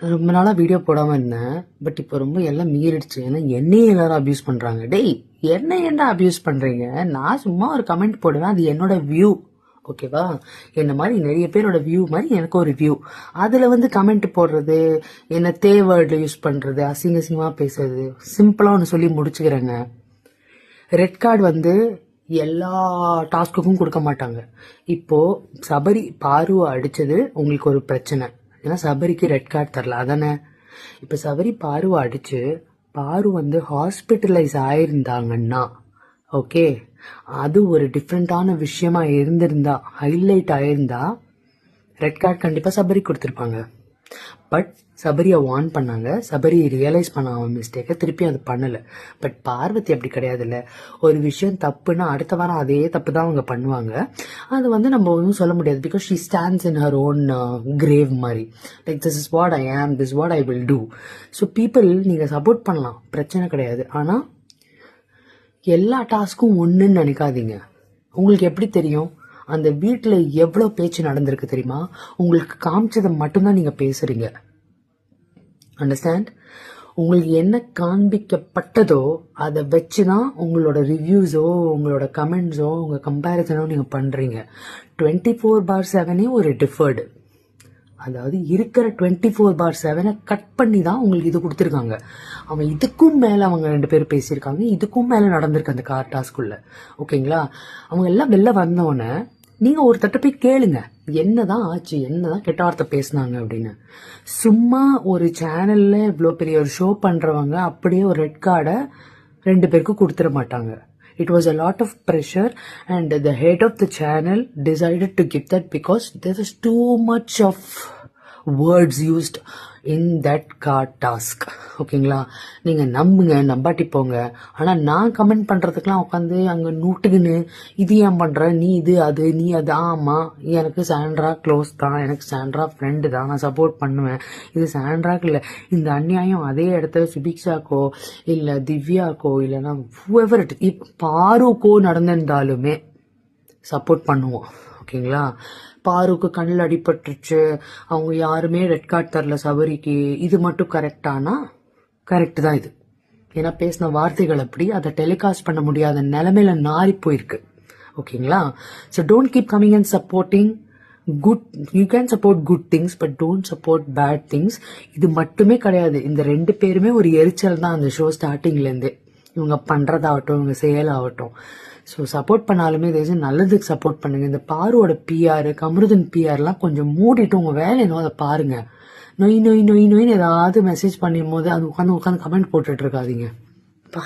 ரொம்ப நாளாக வீடியோ போடாமல் இருந்தேன். பட் இப்போ ரொம்ப எல்லாம் மீறிடுச்சு. ஏன்னா என்னையும் எல்லாரும் அப்யூஸ் பண்ணுறாங்க டேய் என்ன என்ன அப்யூஸ் பண்ணுறீங்க நான் சும்மா ஒரு கமெண்ட் போடுவேன். அது என்னோட வியூ ஓகேவா என்ன மாதிரி நிறைய பேரோட வியூ மாதிரி எனக்கு ஒரு வியூ அதில் வந்து கமெண்ட் போடுறது என்ன தே யூஸ் பண்ணுறது அசிங்க அசிங்கமாக பேசுறது. சிம்பிளாக ஒன்று சொல்லி முடிச்சுக்கிறேங்க. ரெட் கார்டு வந்து எல்லா டாஸ்க்குக்கும் கொடுக்க மாட்டாங்க. இப்போ சபரி பார்வை அடித்தது உங்களுக்கு ஒரு பிரச்சனை. ஏன்னா சபரிக்கு ரெட் கார்டு தரல. அதானே? இப்போ சபரி பார்வை அடிச்சு பாரு வந்து ஹாஸ்பிட்டலைஸ் ஆயிருந்தாங்கன்னா ஓகே அது ஒரு டிஃப்ரெண்டான விஷயமா இருந்திருந்தா ஹைலைட் ஆயிருந்தா ரெட் கார்டு கண்டிப்பாக சபரி கொடுத்துருப்பாங்க. பட் சபரியை வார்ன் பண்ணாங்க. சபரி ரியலைஸ் பண்ண அவன் மிஸ்டேக்கை திருப்பி அது பண்ணலை. பட் பார்வதி அப்படி கிடையாதுல்ல. ஒரு விஷயம் தப்புன்னா அடுத்த வாரம் அதே தப்பு தான் அவங்க பண்ணுவாங்க. அது வந்து நம்ம ஒன்றும் சொல்ல முடியாது. Because she stands in her own grave மாதிரி. Like this is what I am this what I will do so people நீங்கள் சப்போர்ட் பண்ணலாம். பிரச்சனை கிடையாது. ஆனால் எல்லா டாஸ்க்கும் ஒன்றுன்னு நினைக்காதீங்க. உங்களுக்கு எப்படி தெரியும்? அந்த வீட்டில் எவ்வளோ பேச்சு நடந்திருக்கு தெரியுமா? உங்களுக்கு காமிச்சதை மட்டும்தான் நீங்கள் பேசுறீங்க. அண்டர்ஸ்டாண்ட் உங்களுக்கு என்ன காண்பிக்கப்பட்டதோ அதை வச்சு தான் உங்களோட ரிவ்யூஸோ உங்களோட கமெண்ட்ஸோ உங்கள் கம்பேரிசனோ நீங்கள் பண்ணுறீங்க டுவெண்ட்டி ஃபோர் பார் செவனே ஒரு டிஃபர்டு அதாவது இருக்கிற டுவெண்ட்டி ஃபோர் பார் செவனை கட் பண்ணி தான் உங்களுக்கு இது கொடுத்துருக்காங்க. அவன் இதுக்கும் மேலே அவங்க ரெண்டு பேரும் பேசியிருக்காங்க இதுக்கும் மேலே நடந்திருக்கு அந்த கார் டாஸ்க்குள்ள ஓகேங்களா அவங்க எல்லாம் வெளில வந்தோடனே நீங்கள் ஒரு தட்ட போய் கேளுங்க. என்னதான் ஆச்சு? என்னதான் கெட்ட வார்த்தை பேசினாங்க அப்படின்னு. சும்மா ஒரு சேனல்ல இவ்வளோ பெரிய ஒரு ஷோ பண்றவங்க அப்படியே ஒரு ரெட் கார்டை ரெண்டு பேருக்கும் கொடுத்துட மாட்டாங்க. It was a lot of pressure and the head of the channel decided to give that because there is too much of words used in that card task ஓகேங்களா நீங்கள் நம்புங்க நம்பாட்டி போங்க. ஆனால் நான் கமெண்ட் பண்ணுறதுக்கெலாம் உட்காந்து அங்கே நூட்டுக்குன்னு இது ஏன் பண்ணுற நீ இது அது நீ அது. ஆமாம் எனக்கு சாண்ட்ரா க்ளோஸ் தான். எனக்கு சாண்ட்ரா ஃப்ரெண்டு தான். நான் சப்போர்ட் பண்ணுவேன். இது சாண்ட்ராக்கு இல்லை. இந்த அநியாயம் அதே இடத்துல சுபிக்ஷாக்கோ இல்லை திவ்யாக்கோ இல்லைன்னா whoever இப் பாருக்கோ நடந்திருந்தாலுமே சப்போர்ட் பண்ணுவோம். ஓகேங்களா? பாருக்கு கண்ணில் அடிபட்டுருச்சு. அவங்க யாருமே ரெட் கார்டு தரல சபரிக்கு. இது மட்டும் கரெக்டானா கரெக்டு தான் இது. ஏன்னா பேசின வார்த்தைகள் அப்படி அதை டெலிகாஸ்ட் பண்ண முடியாத நிலமையில நாரி போயிருக்கு. ஓகேங்களா? So don't keep coming and supporting good you can support good things but don't support bad things இது மட்டுமே கிடையாது. இந்த ரெண்டு பேருமே ஒரு எரிச்சல் தான் அந்த ஷோ ஸ்டார்டிங்லேருந்தே இவங்க பண்ணுறதாகட்டும் இவங்க செயலாகட்டும். ஸோ சப்போர்ட் பண்ணாலுமே தயவுசு நல்லதுக்கு சப்போர்ட் பண்ணுங்க. இந்த பாருவோட பிஆர் கமருதன் பிஆர்லாம் கொஞ்சம் மூடிட்டு உங்கள் வேலை என்னவோ அதை பாருங்க. நொய் நொய் நொய் நொய்னு ஏதாவது மெசேஜ் பண்ணும் போது அது உட்காந்து உட்காந்து கமெண்ட் போட்டுட்டு இருக்காதீங்க. பா.